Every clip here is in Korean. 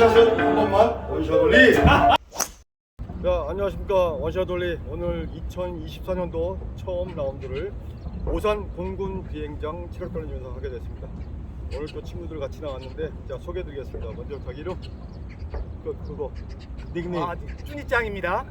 원샷은 한 번만 원샷 올리. 자 안녕하십니까 원샷 올리 오늘 2024년도 처음 라운드를 오산 공군 비행장 체력 떨리면서 하게 됐습니다. 오늘 또 친구들 같이 나왔는데 자 소개드리겠습니다. 먼저 자기 이름 그 그거 닉네임 아, 쭈니짱입니다.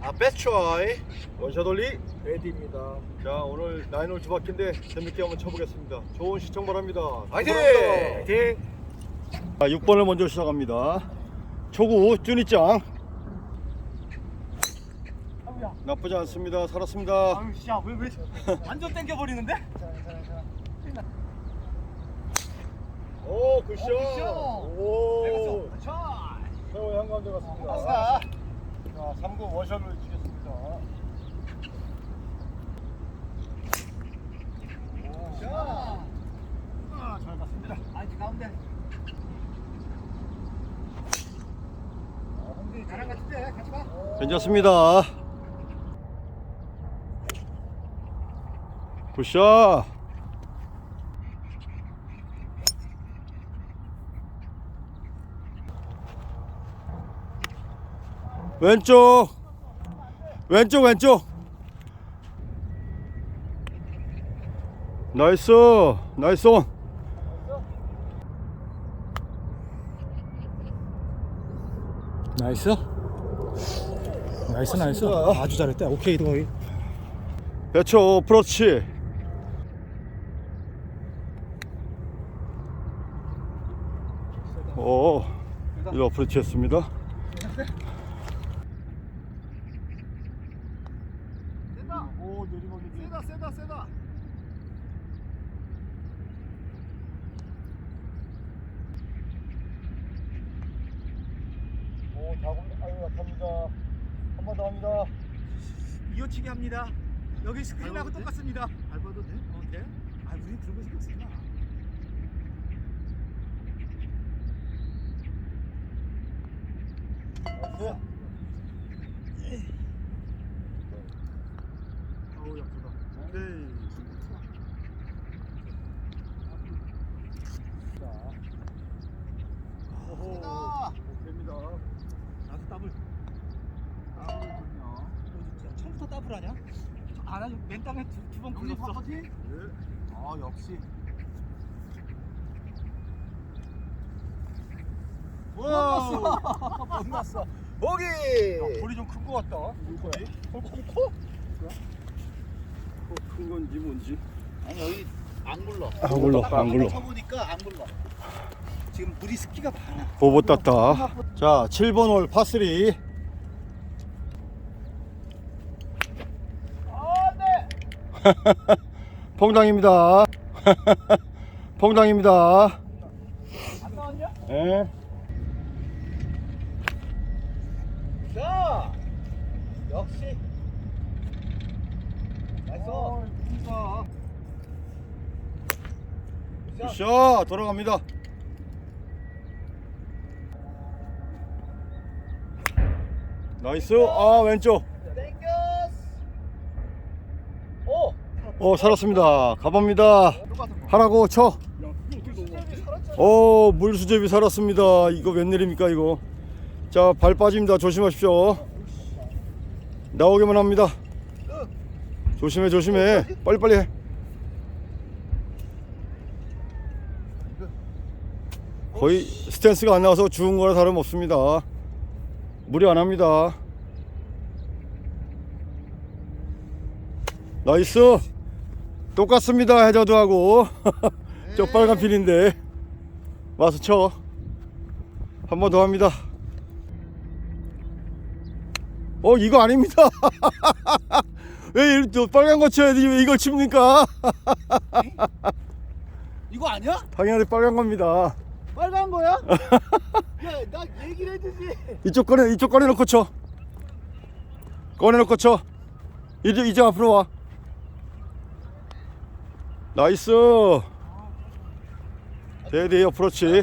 아 베스트라이 원샷 올리 레디입니다. 자 오늘 나인홀 두 바퀴인데 재밌게 한번 쳐보겠습니다. 좋은 시청 바랍니다. 화이팅! 화이팅! 자, 6번을 먼저 시작합니다. 초구 쭈니짱 아우야. 나쁘지 않습니다. 살았습니다. 아유, 야, 왜, 왜, 완전 땡겨 버리는데? 오 굿샷. 굿샷. 오. 자, 최고 한가운데 갔습니다. 아싸. 자 3구 원샷을 치겠습니다. 자. 아, 잘 갔습니다. 아이지 가운데. 어, 홍빈이 나랑 같이 돼. 같이 가. 괜찮습니다. 굿샷. 왼쪽. 왼쪽 왼쪽. 나이스. 나이스 온. 나이스 나이스 나이스 아주 잘했다 오케이 거의 배초 프로치. 오. 이거 프로치 했습니다. 세다. 오, 내리막이 세다, 세다, 세다. 오, 다군 아유, 약합니다. 한번더 합니다. 이어치기 합니다. 여기 스크린하고 똑같습니다. 밟아도 돼? 어, 돼? 아, 우리 들고 생겼습니다. 나이스. 아우, 약하다. 오케이. 오호. 오케이입니다. 나도 더블. 더블 좋냐. 더블 하냐? 아, 나맨 땅에 두번 굴렸어. 예. 아, 역시. 와우. 못 났어. 보기. 야, 볼이 좀큰거 같다. 볼이? 볼이 커? 큰 건지 뭔지. 아니 여기 안 굴러. 안 굴러, 안 굴러. 쳐보니까 안 굴러. 지금 물이 습기가 많아. 보보 땄다. 자, 7번 홀 파3. 아, 네. 퐁당입니다. 퐁당입니다. 안 나왔냐? 예. 자, 역시. 나이스. 어, 굿샷 돌아갑니다. 나이스. 아, 왼쪽. 땡겼. 오. 어, 살았습니다. 가봅니다. 하라고 쳐. 오, 물수제비 살았습니다. 이거 웬일입니까, 이거. 자, 발 빠집니다. 조심하십시오. 나오기만 합니다. 조심해, 조심해. 빨리빨리 해. 거의 스탠스가 안 나와서 죽은 거나 다름없습니다. 무리 안 합니다. 나이스. 똑같습니다. 해저드하고. 저 빨간 필인데. 와서 쳐. 한 번 더 합니다. 어, 이거 아닙니다. 왜 이렇게 빨간 거 쳐야지 왜 이걸 칩니까? 이거 아니야? 당연히 빨간 겁니다. 빨간 거야? 야, 나 얘기를 해주지. 이쪽 꺼내 이쪽 꺼내놓고 쳐. 꺼내놓고 쳐. 이제 이제 앞으로 와. 나이스. 데디 어프로치.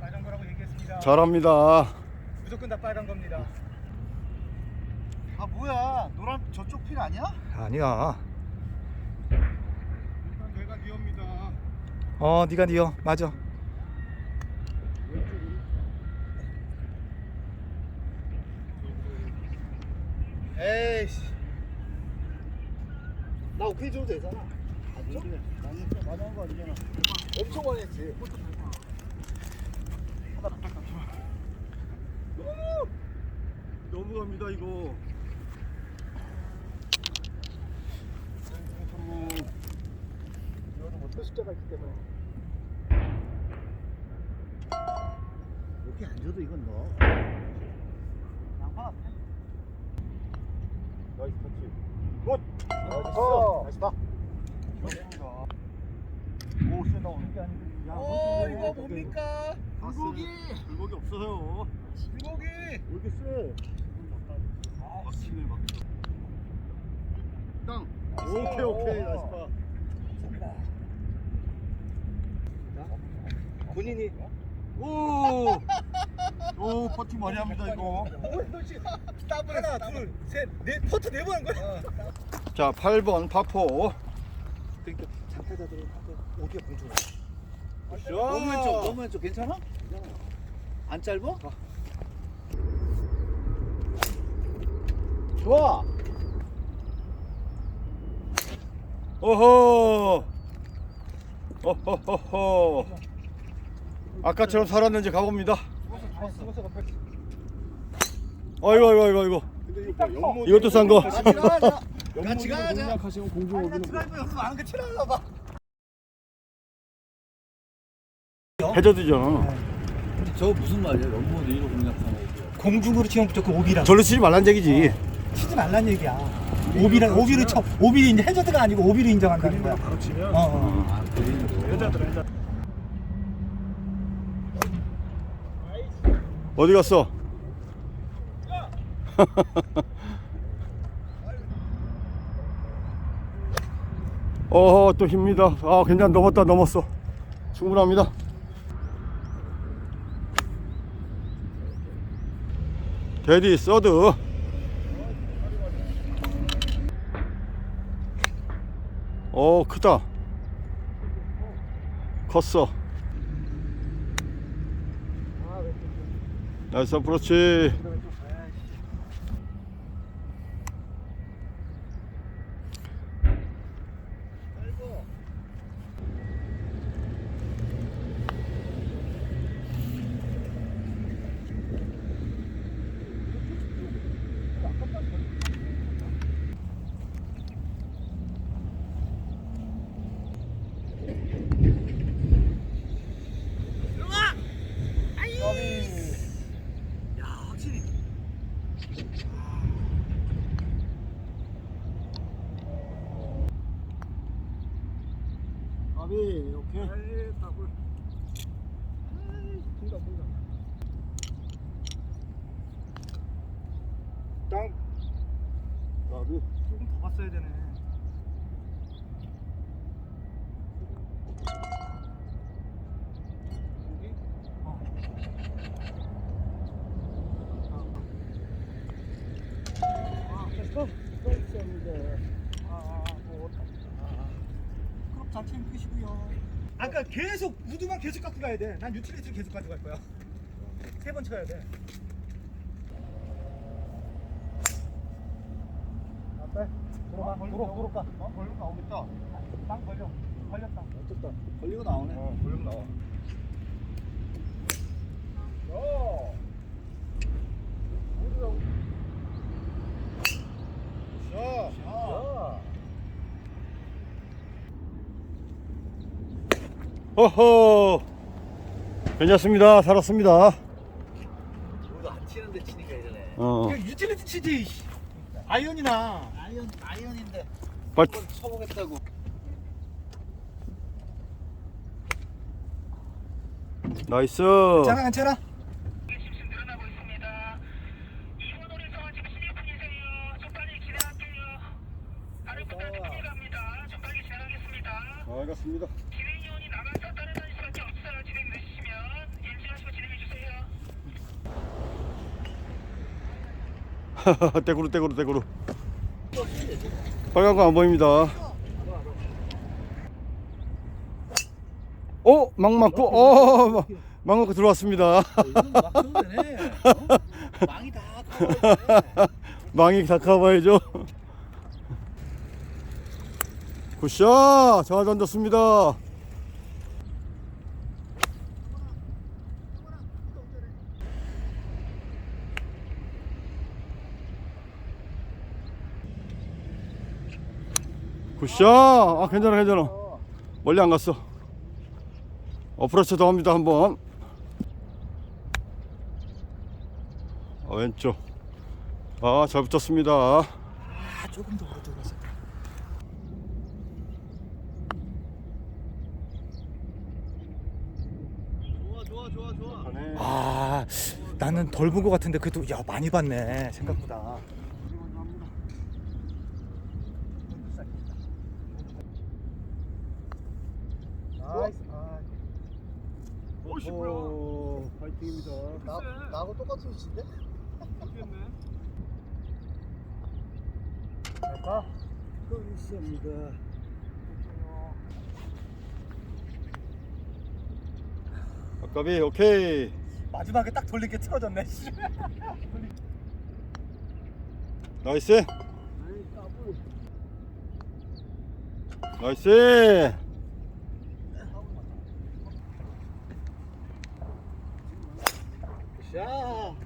아, 잘합니다. 무조건 다 빨간 겁니다. 아 뭐야. 노란 저쪽 필 아니야? 아니야. 일단 내가 니어입니다. 어 니가 니어. 맞아. 에이씨. 나 오케이 줘도 되잖아. 엄청 많이 했지. 너무 갑니다 이거. 이거는 뭐또 숫자가 있기 때문에. 여기 안 줘도 이건 넣어. 양파. 나이스 터치. 굿. 어. 나이스 다. 좋습니다. 오, 쎄 나오는 게 아니고. 야, 어, 이거. 뭡니까? 불고기. 불고기 없어요. 불고기. 왜 이렇게 쎄? 아, 힘을 막. 땅. 오케이, 오케이. 나이스 파. 본인이. 오! 오, 퍼팅 많이 합니다, 이거. 더블 하나, 둘, 셋, 넷 퍼트 네 번 한 거야. 자, 8번 파포. 그러니까 장타자들은 오기가 공중. 너무 왼쪽, 너무 왼쪽 괜찮아? 안 짧아? 좋아. 어허. 어허허허. 아까처럼 살았는지 가봅니다. 아이고, 아이고, 아이고, 아이고. 이것도 싼 거. 같이 가자. 같이 가자. 공략하시면 공중 나 오기는 드라이브 연습 안 치라나 봐. 해저드잖아. 저 무슨 말이야? 연못 위로 공략하는 거. 공중으로 치면 무조건 오비라 절로 치지 말란 얘기지. 치지 말란 얘기야 오비라 오비를 쳐 오비를 이제 해저드가 아니고 오비를 인정한다는 거야 바로 치면 어, 어. 아, 그림으로. 어디 갔어? 어허 또 힘니다. 아 괜찮 넘었다 넘었어. 충분합니다. 데디 서드. 어 크다. 컸어. 나이스 그렇지. 야, 확실히. 아비 오케이. 아이, 더블. 아이, 공감, 공감. 땅. 아비. 봤어야 되네. 여기? 어. 아, 됐어. 아, 아, 뭐, 아. 그럼 자체는 끝이고요. 아까 계속 우드만 계속 갖고 가야 돼. 난 유틸리티를 계속 가져갈 거야. 세 번 쳐야 돼. 앞에 들어가 도로 도로 가. 어 걸려 나오겠다. 땅 걸려. 걸렸다. 어쨌다. 걸리고 나오네. 어 걸려 나와. 어. 샷. 어허. 괜찮습니다. 살았습니다. 우리도 안 치는데 치니까 이러네. 어. 유틸리티 치지. 씨. 아이언이나. 아이언. 빨리. 쳐보겠다고. 나이스. 괜찮아 괜찮아 지금 늘어나고 있습니다. 이번 홀에서 지금 16분이세요. 좀 빨리 진행할게요. 다른 분들한테 큰일 갑니다. 좀 빨리 진행하겠습니다. 알겠습니다. 진행위원이 나가서 따라다닐 수밖에 없어요. 진행 늦으시면 인지하시고 진행해 주세요. 떼구르 떼구르 떼구르. 빨간 거 안 보입니다. 어? 막 맞고 어, 막, 막 맞고 들어왔습니다. 망이 다. 망이 다 가봐야죠. 굿샷! 잘 던졌습니다. 굿샷! 아, 괜찮아, 괜찮아. 멀리 안 갔어. 어프로치 더 합니다, 한번. 아, 왼쪽. 아, 잘 붙었습니다. 아 조금 더 오른쪽으로 가서 좋아 좋아 좋아 좋아. 아 나는 덜 본 것 같은데 그래도 야 많이 봤네 생각보다 나이스. 아, 오, 파이팅입니다. 나 나하고 똑 같은 위치인데? 갈까? 있습니다. 아까비, 오케이. 마지막에 딱 돌리게 틀어졌네 씨. 나이스. 나이스. 야.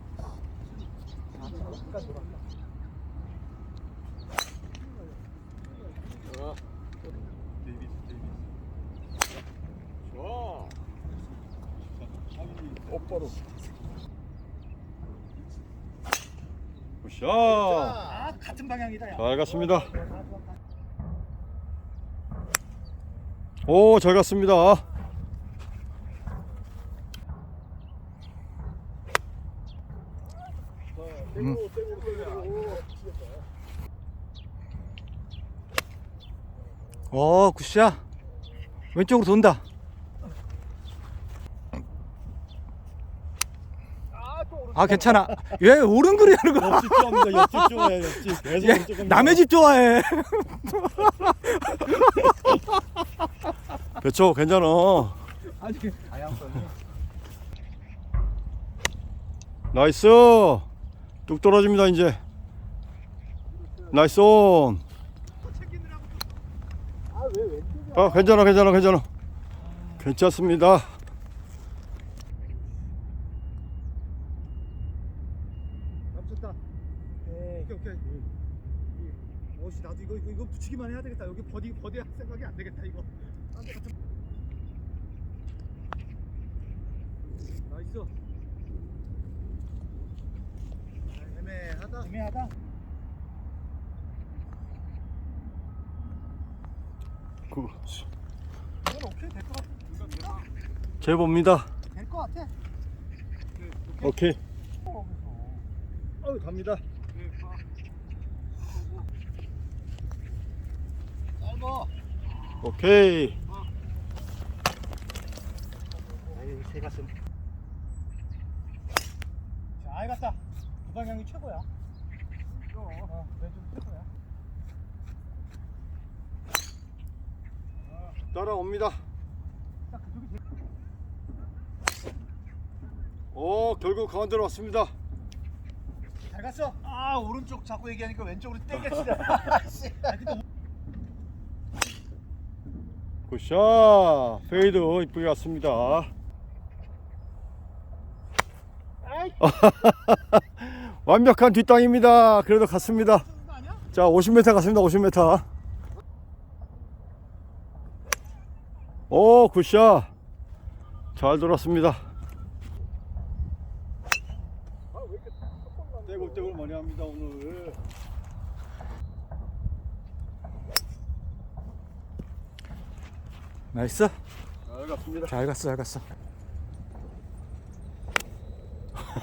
똑바로. 굿샷. 아 같은 방향이다 야. 잘 갔습니다. 오, 잘 갔습니다. 음. 어 굿샷 왼쪽으로 돈다 아 괜찮아 왜 오른 그리 하는 거야 옆집 좋아합니다. 옆집 좋아해. 옆집. 계속 얘 옆집 갑니다. 남의 집 좋아해 그렇죠. 괜찮아. 아니 나이스. 뚝 떨어집니다, 이제. 나이스 온. 아, 괜찮아, 괜찮아, 괜찮아. 괜찮습니다. 남쳤다. 오케이 오케이. 어씨 나도 이거 이거 이거 붙이기만 해야 되겠다. 여기 버디 버디 할 생각이 안 되겠다 이거. 안. 나이스. 아, 애매하다. 애매하다 그렇지. 이건 오케이 될것 같아. 제봅니다. 될것 같아. 오케이. 갑니다. 오케이. 에이 새 가슴 잘 갔다 두 방향이 최고야 어 왼쪽 최고야 따라옵니다. 오, 결국 가운데로 왔습니다. 잘 갔어 아 오른쪽 자꾸 얘기하니까 왼쪽으로 땡겨치네. 굿샷. 페이드 이쁘게 갔습니다. 완벽한 뒷땅입니다. 그래도 갔습니다. 자, 50m 갔습니다. 50m. 오, 굿샷. 잘 돌았습니다. 많이 합니다, 오늘. 나이스 잘 갔습니다. 잘 갔어 잘 갔어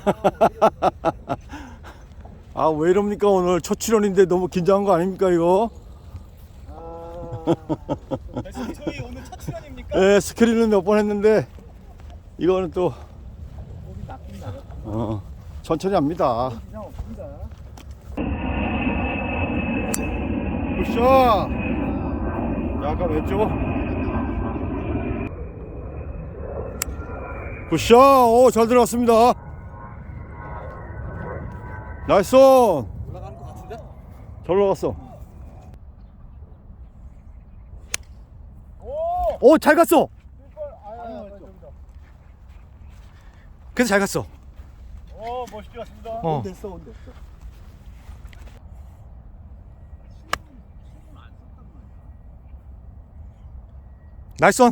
아, 왜 이럽니까, 오늘 첫 출연인데 너무 긴장한 거 아닙니까, 이거? 저희 오늘 첫 출연입니까? 예, 스크린은 몇 번 했는데 이거는 또 어, 천천히 합니다. 굿샷. 약간 왼쪽. 굿샷. 오, 잘 들어갔습니다. 나이스 온. 올라가는 것 같은데 잘 올라갔어. 오, 잘 갔어. 그래서 잘 갔어. 어 멋있게 왔습니다. 어. 온 됐어 온 됐어 나이스 원.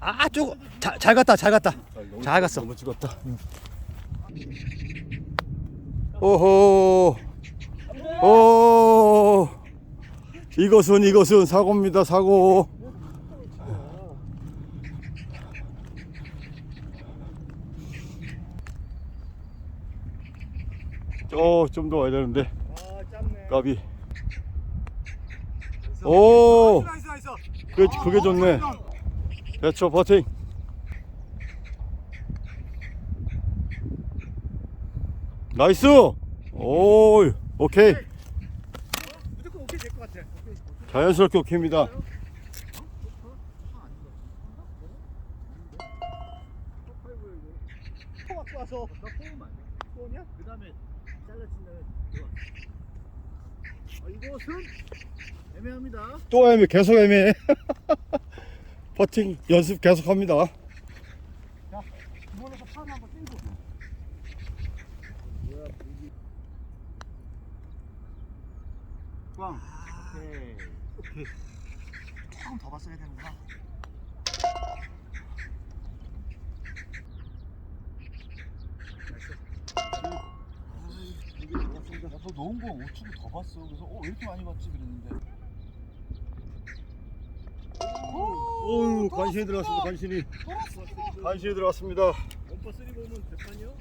아, 쭉. 잘, 잘 갔다, 잘 갔다. 잘 갔어. 너무 찍었다. 오호. 오. 이것은, 이것은 사고입니다, 사고. 어, 좀 더 와야 되는데. 아 짧네. 까비. 오. 나이스 나이스. 그, 그게 좋네. 배초 버팅. 나이스. 오, 오케이. 무조건 오케이 될 것 같아. 자연스럽게 오케이입니다. 와서 나? 그 다음에 잘라친 다음에. 아, 이것은 애매합니다. 또 애매, 계속 애매해. 버팅 연습 계속 합니다. 기본에서 파는 한번 떼고. 꽝. 오케이. 오케이. 조금 더 봤어야 되는구나. 나도 넣은 거 우측을 더 봤어. 그래서 어, 왜 이렇게 많이 봤지 그랬는데. 오우, 간신히 들어갔습니다, 간신히. 간신히 들어갔습니다. 원퍼 쓰리 보면 대판이요?